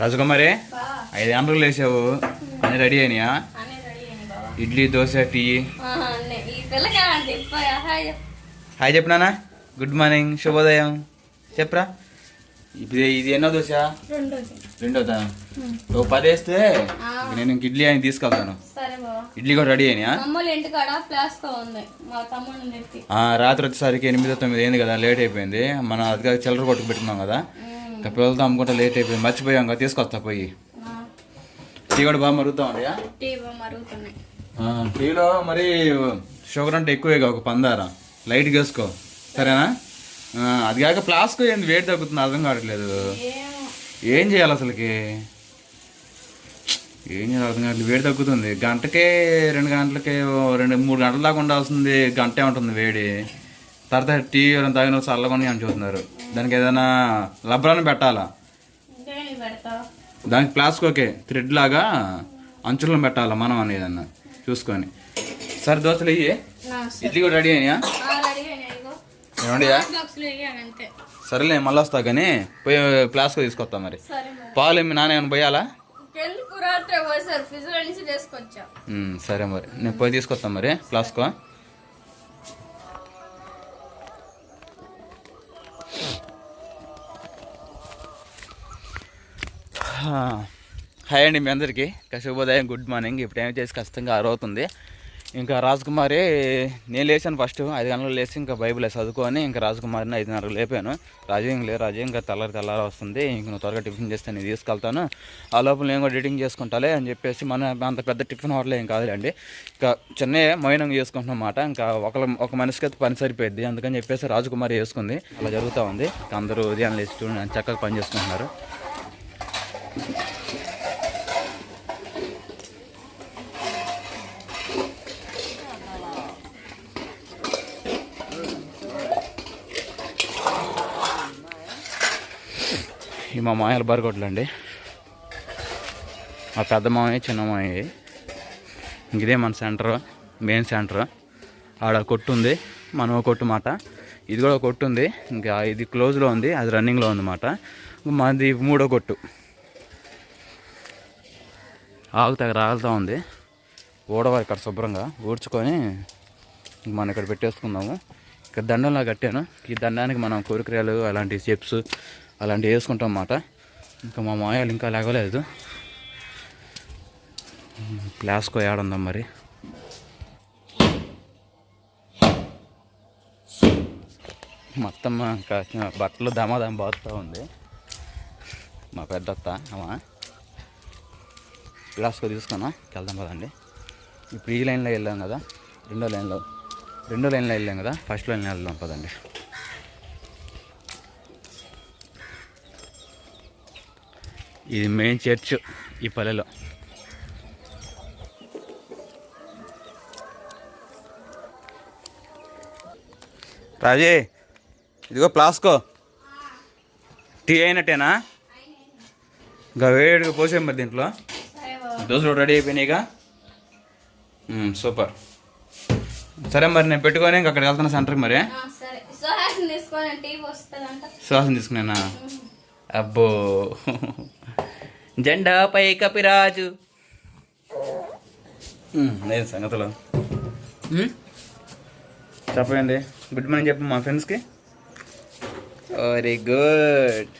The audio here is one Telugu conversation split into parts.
రాజకుమారి ఐదు గంటలకు లేచావు. అన్నీ రెడీ అయినాయా? Ready idli dosa tea. Hi చెప్పు. హాయ్ చెప్పినానా గుడ్ మార్నింగ్ శుభోదయం. చెప్పరా? ఇది ఇది ఎన్నో దోశ? రెండోదా ఓ పది వేస్తే. నేను ఇంక ఇడ్లీ అని తీసుకెళ్తాను. ఇడ్లీ కూడా రెడీ ఆ, రాత్రి వచ్చేసరికి ఎనిమిది తొమ్మిది అయింది కదా లేట్ అయిపోయింది. మన అదిగా చిల్లర కొట్టుకు పెట్టుకున్నాం కదా. పిల్లలతో అమ్ముకుంటే లేట్ అయిపోయింది. మర్చిపోయాం కదా తీసుకొస్తా పోయి. టీ కూడా బాగా మరుగుతా ఉండయా టీవీ మరుగుతున్నాయి. టీలో మరి షుగర్ అంటే ఎక్కువే ఒక పందార. లైట్గా వేసుకో. సరేనా? అది కాక ఫ్లాస్క్ ఏంది? వేడి తగ్గుతుంది? అర్థం కావట్లేదు. ఏం చేయాలి అసలుకి? ఏం చేయాలి? అర్థం కావట్లేదు. వేడి తగ్గుతుంది. గంటకే రెండు గంటలకే రెండు మూడు గంటల దాకా ఉండాల్సింది. గంటే ఉంటుంది వేడి. తర్వాత టీ ఎవరైనా తాగిన చల్లగా అని చూస్తున్నారు. దానికి ఏదైనా లబ్బరాన్ని పెట్టాలా? దానికి ప్లాస్క్ ఓకే థ్రెడ్ లాగా అంచులను పెట్టాలా మనం అనేదన్నా చూసుకొని. సరే దోశలు ఇయ్యి. నా ఇడ్లీ కూడా రెడీ ఇగో. ఏమండియా సరేలే మళ్ళీ వస్తా కానీ పోయి ప్లాస్క్ తీసుకొస్తా మరి. పాలు ఏమి నాన్న పోయాలా? సరే మరి. నేను పోయి తీసుకొస్తా మరి ఫ్లాస్క్ హాయ్ అండి మీ అందరికీ. ఇంకా శుభోదయం గుడ్ మార్నింగ్. ఇప్పుడు ఏం చేసి ఖచ్చితంగా అరవుతుంది ఇంకా రాజకుమారి నేను లేచాను ఫస్ట్. ఐదు గంటలు లేచి ఇంకా బైబిల్ చదువుకొని ఇంకా రాజకుమారిని ఐదున్నరకు లేపాను. రాజు ఇంక లేదు రాజు ఇంకా తెల్లారి తెల్లారి వస్తుంది. ఇంక నువ్వు త్వరగా టిఫిన్ చేస్తే నేను తీసుకెళ్తాను. ఆ లోపల నేను కూడా ఎడిటింగ్ చేసుకుంటాలే అని చెప్పేసి మన అంత పెద్ద టిఫిన్ హోటల్ ఏం కాదులేండి. ఇంకా చిన్న మైనంగా చేసుకుంటున్నాం అన్నమాట. ఇంకా ఒక ఒక మనిషికి అయితే పని సరిపోయింది అందుకని చెప్పేసి రాజకుమారి వేసుకుంది. అలా జరుగుతూ ఉంది. అందరూ ఉదయం లేచి చూడండి. చక్కగా పని చేసుకుంటున్నారు. ఈ మా మాయల బరగొట్లు అండి మా పెద్ద మామయ్య చిన్న మామయ్య. ఇంక ఇదే మన సెంటర్ మెయిన్ సెంటర్. ఆడ కొట్టు ఉంది మనం కొట్టు మాట. ఇది కూడా కొట్టు ఉంది ఇంకా ఇది క్లోజ్లో ఉంది అది రన్నింగ్లో ఉంది మాట మాది మూడో కొట్టు. ఆగుతా రాలుతూ ఉంది. ఓడవ ఇక్కడ శుభ్రంగా ఊడ్చుకొని మనం ఇక్కడ పెట్టేసుకుందాము. ఇక్కడ దండంలా కట్టాను. ఈ దండానికి మనం కోరికరాలు అలాంటి చిప్స్ అలాంటివి వేసుకుంటాం అన్నమాట. ఇంకా మా మాయాలు ఇంకా లేగలేదు ప్లాస్కో ఏడుందాం మరి. మొత్తం ఇంకా బట్టలు దమాదం బాగుతూ ఉంది. మా పెద్దత్త అమ్మా. ప్లాస్కో తీసుకున్నా వెళ్దాం కదండి ఇప్పుడు ఈ లైన్లో వెళ్ళాం కదా రెండో లైన్లో రెండో లైన్లో వెళ్ళాం కదా ఫస్ట్ లైన్లో వెళ్దాం పదండి. ఇది మెయిన్ చర్చ్ ఈ పల్లెలో. రాజే ఇదిగో ప్లాస్కో టీ అయినట్టేనా? ఇంకా వేడిగా పోసాం మరి దీంట్లో. దోశలు రెడీ అయిపోయినాయిగా సూపర్. సరే మరి నేను పెట్టుకొని ఇంక అక్కడికి వెళ్తున్నా సెంటర్కి మరి. ఆ, సరే. సుహాసిని తీసుకొని టీవీ వస్తుందంట. శ్వాసం తీసుకున్నానా అబ్బో. జెండా పై కపిరాజు లేదు సంగతులు? చెప్పండి. గుడ్ మార్నింగ్ చెప్పు మా ఫ్రెండ్స్కి వెరీ గుడ్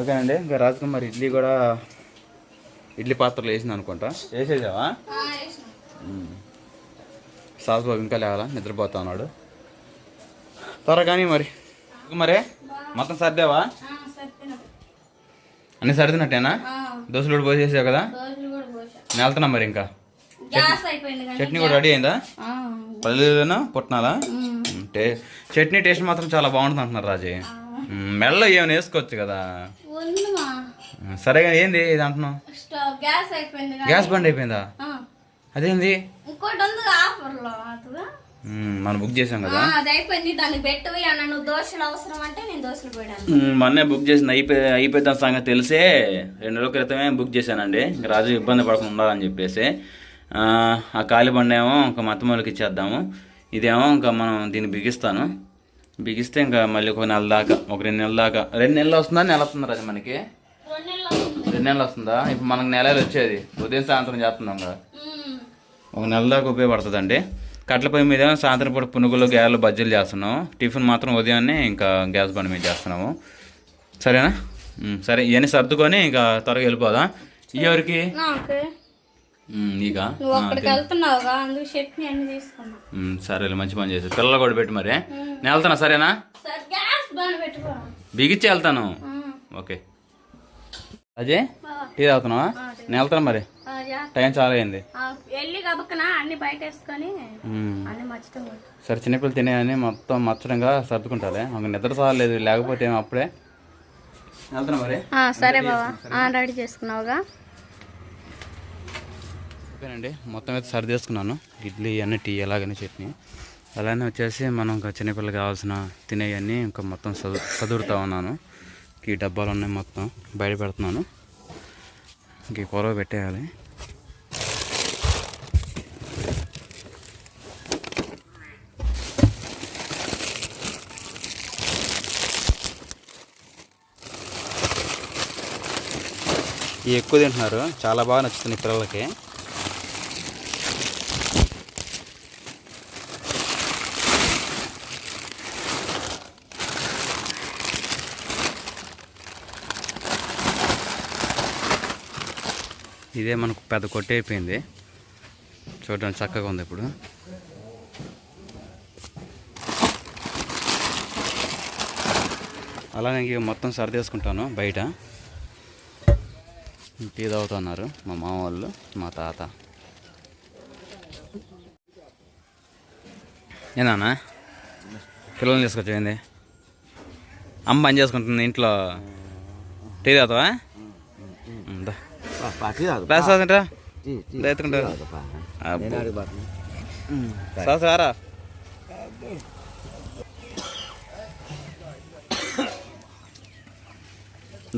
ఓకేనండి ఇంకా రాజకుమార్ ఇడ్లీ కూడా ఇడ్లీ పాత్రలో వేసింది అనుకుంటా. వేసేసావా. సాస్ బాబు ఇంకా లేవాలా? నిద్రపోతా ఉన్నాడు. త్వరగా కానీ మరి. మరే? మొత్తం సర్దావా. అన్ని సర్దినట్టేనా? ఆ, దోశలు కూడా పోసేసావు కదా? నేను వెళ్తున్నా మరి ఇంకా? చట్నీ కూడా రెడీ అయిందా? ఆ, పల్లెలునా. టే చట్నీ టేస్ట్ మాత్రం చాలా బాగుంటుంది అంటున్నారు రాజీ మెల్ల ఏమైనా వేసుకోవచ్చు కదా. సరే కానీ ఏంది ఇది అంటున్నావు? గ్యాస్ అయిపోయింది కానీ. గ్యాస్ బండ్ అయిపోయిందా? అదేంది? ఇంకోటి ఉంది ఆఫర్లో అటుగా ఉమ్, మనం బుక్ చేసాం కదా. ఆ, అది అయిపోయింది. దాన్ని పెట్టవి అన్న నువ్వు దోశలు అవసరం అంటే నేను దోశలు పోయాను ఉమ్, మొన్నే బుక్ చేసింది అయిపోయి అయిపోయిన సంగతి తెలిసే రెండు రోజుల క్రితమే బుక్ చేశానండి. ఇంకా రాజు ఇబ్బంది పడకుండా ఉండాలని చెప్పేసి. ఆ, ఖాళీ బండి ఏమో ఇంకా మత్తమూలకి ఇచ్చేద్దాము. ఇదేమో ఇంకా మనం దీన్ని బిగిస్తాను. బిగిస్తే ఇంకా మళ్ళీ ఒక నెల దాకా ఒక రెండు నెలల దాకా. రెండు నెలలు వస్తుందా నెల వస్తుందా రాజు మనకి? నెలలు వస్తుందా ఇప్పుడు మనకు నెలలు వచ్చేది ఉదయం సాయంత్రం చేస్తున్నాం కదా. ఒక నెల దాకా ఉపయోగపడుతుందండి. కట్ల పొయ్యి మీద సాయంత్రం పూట పునుగులు గ్యారెలు బజ్జీలు చేస్తున్నాం. టిఫిన్ మాత్రం ఉదయాన్నే ఇంకా గ్యాస్ బండి మీద చేస్తున్నాము. సరేనా? సరే ఇవన్నీ సర్దుకొని ఇంకా త్వరగా వెళ్ళిపోదాం? ఎవరికి? నాకు. సరే మంచి పని చేసి పిల్లలు కూడా పెట్టి మరి నేను వెళ్తానా సరేనా? బిగిచ్చి వెళ్తాను. ఓకే. అజయ్ టీ తాగుతున్నావా? నేను వెళ్తాను మరి. టైం చాలా అయింది. సరే చిన్నపిల్లలు తినేయని మొత్తం మచ్చడంగా సర్దుకుంటారే ఒక నిద్ర చాలేదు లేకపోతే ఏమో అప్పుడే. వెళ్తున్నా మరి. సరే బాబా రెడీ చేసుకున్నావుగా? ఓకేనండి మొత్తం అయితే సర్ది చేసుకున్నాను. ఇడ్లీ అన్నీ టీ ఎలాగని చట్నీ. అలానే వచ్చేసి మనం ఇంకా చిన్నపిల్లలు కావాల్సిన తినేవన్నీ ఇంకా మొత్తం చదువు చదువుతూ ఉన్నాను. ఈ డబ్బాలు ఉన్నాయి మొత్తం. బయట పెడుతున్నాను. ఇంక ఈ పెట్టేయాలి. ఇవి ఎక్కువ తింటున్నారు. చాలా బాగా నచ్చుతుంది పిల్లలకి. ఇదే మనకు పెద్ద కొట్టే అయిపోయింది. చూడడానికి చక్కగా ఉంది ఇప్పుడు. అలానే ఇంక మొత్తం సర్దేసుకుంటాను బయట. టీ తాగుతున్నారు మా మామ వాళ్ళు మా తాత. ఏనా పిల్లల్ని తీసుకొచ్చింది అమ్మ పని చేసుకుంటుంది ఇంట్లో. టీ తాగుతావా ఉమ్, దా. పార్టీ కాదు రా సార్ రా టీ, టీ. ఎత్తుకుంటా పా. అబ్బో. నేను సారా.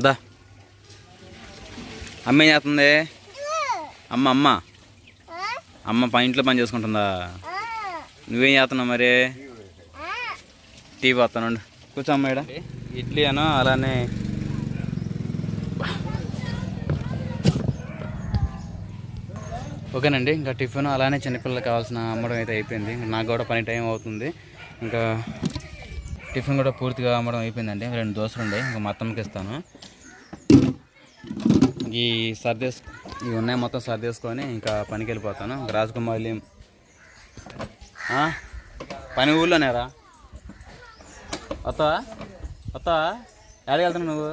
దా. అమ్మ ఏం చేస్తుంది? అమ్మ అమ్మ. అమ్మ పని ఇంట్లో పని చేసుకుంటుందా? నువ్వేం చేస్తున్నావు మరి? టీ పోతాను కూర్చో అమ్మ ఈడ. ఇడ్లీ అను అలానే ఓకేనండి ఇంకా టిఫిన్ అలానే చిన్నపిల్లలకు కావాల్సిన అమ్మడం అయితే అయిపోయింది. నాకు కూడా పని టైం అవుతుంది. ఇంకా టిఫిన్ కూడా పూర్తిగా అమ్మడం అయిపోయిందండి. రెండు దోశలు ఉండే ఇంకా మొత్తంకి ఇస్తాను. ఈ సర్దేసు ఇవి ఉన్నాయి మొత్తం సర్దేసుకొని ఇంకా పనికి వెళ్ళిపోతాను రాజకుమారి పని ఊళ్ళోనేరా వస్తావా వస్తావా ఎక్కడికి వెళ్తున్నావు నువ్వు?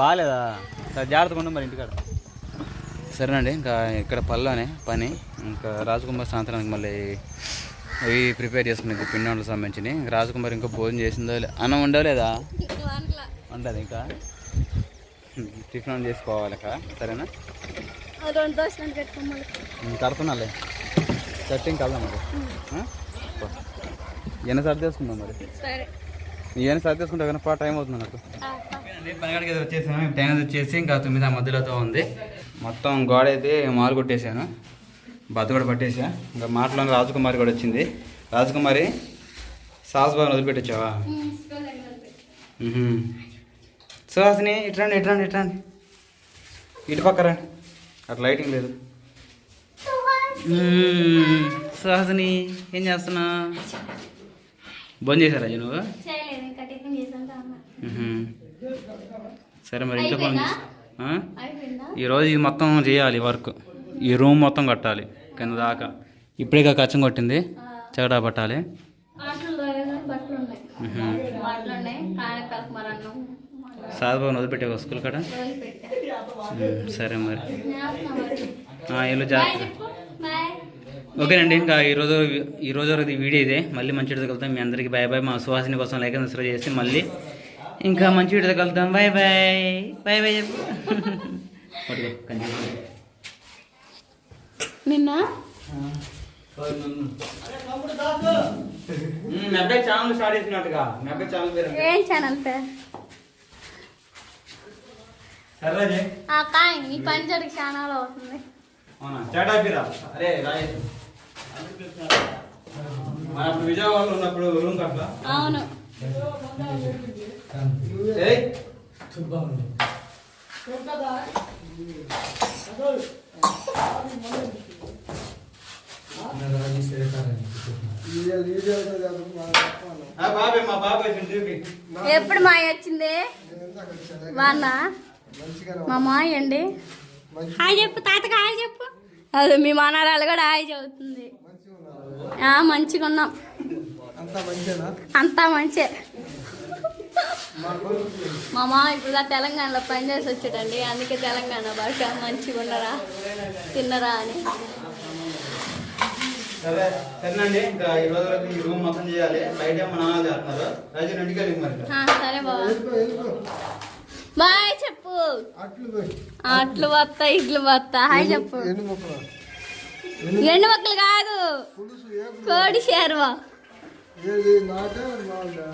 బాగాలేదా సరే జాగ్రత్తగా ఉండు మరి ఇంటికాడ. సరేనండి ఇంకా ఇక్కడ పల్లోనే పని. ఇంకా రాజకుమార్ సాయంత్రానికి మళ్ళీ అవి ప్రిపేర్ చేసుకునేది పిండి వంటలకు సంబంధించి రాజకుమార్ ఇంకా భోజనం చేసిందో అన్నం వండలేదా వండలేదు ఇంకా. టిఫిన్ చేసుకోవాలి ఇక సరేనా? కడుతున్నాలే. కట్టి ఇంకా వెళ్దాం మరి. ఎన్ని సర్ది చేసుకుందాం మరి? సరే. ఇవన్నీ సర్ది చేసుకుంటా కానీ పా టైం అవుతుంది నాకు? అయితే వచ్చేసాను టైం వచ్చేసి ఇంకా తొమ్మిది మధ్యలోతో ఉంది. మొత్తం గోడ అయితే మాలు కొట్టేశాను. బద్ద కూడా పట్టేసా ఇంకా మాటలో రాజకుమారి కూడా వచ్చింది. రాజకుమారి సాస్ బాగా వదిలిపెట్టచ్చావా సుహాసిని ఇట్రండి ఇట్రండి ఇట్రండి ఇటు పక్కరా అట్లా లైటింగ్ లేదు. సుహాసిని. ఏం చేస్తున్నా? బంద్ చేశారా నువ్వు. సరే మరి ఇంట్లో పని ఈరోజు ఇది మొత్తం చేయాలి వర్క్. ఈ రూమ్ మొత్తం కట్టాలి కింద దాకా. ఇప్పుడే కచ్చం కొట్టింది. చెగడా పట్టాలి. సాధభవన్ వదిలిపెట్టే స్కూల్ కాడ? మ్మ్. సరే మరి. ఇల్లు జాగ్రత్త. ఓకేనండి ఇంకా ఈరోజు ఈరోజు వరకు వీడియో ఇదే. మళ్ళీ మంచి కలుద్దాం. మీ అందరికీ బాయ్ బాయ్. మా సుహాసిని కోసం లైక్ సబ్స్క్రైబ్ చేసి మళ్ళీ ఇంకా మంచి వీడియోతో కలుద్దాం బాయ్ బాయ్ బాయ్ బాయ్ చెప్పు. నిన్న? ఛానల్ స్టార్ట్ చేసినట్టుగా. పేరు? ఏం పేరు? అవుతుంది. అవునా? చాటాపిరా అరే రాజే మన అప్పుడు విజయవాడలో ఉన్నప్పుడు రూమ్ కట్టలా అవును. ఏయ్! ఎప్పుడు మాయ వచ్చింది? వాన్న మా మాయ అండి. హాయ్ చెప్పు తాతకి హాయ్ చెప్పు. అది మీ మనరాలు కూడా హాయ్ చెబుతుంది. మంచిగా ఉన్నాం. అంతా మంచే. మా మామ ఇప్పుడు తెలంగాణలో పనిచేసి వచ్చాడండి అందుకే తెలంగాణ భాష మంచిగా ఉండరా తిన్నరా అని. సరే సరేనండి. ఇంకా ఈ రోజు వరకు ఈ రూమ్ మొత్తం చేయాలి. బయట ఏమో నాన్న చేస్తున్నారు. రాజు ఇంటికి వెళ్ళి మరి ఆ, సరే బాబా వెళ్ళిపో వెళ్ళిపో బాయ్ చెప్పు. అట్లు వస్తా ఇడ్లు వస్తా హాయ్ చెప్పు. ఎండు మొక్కలు కాదు. కోడి మామిడా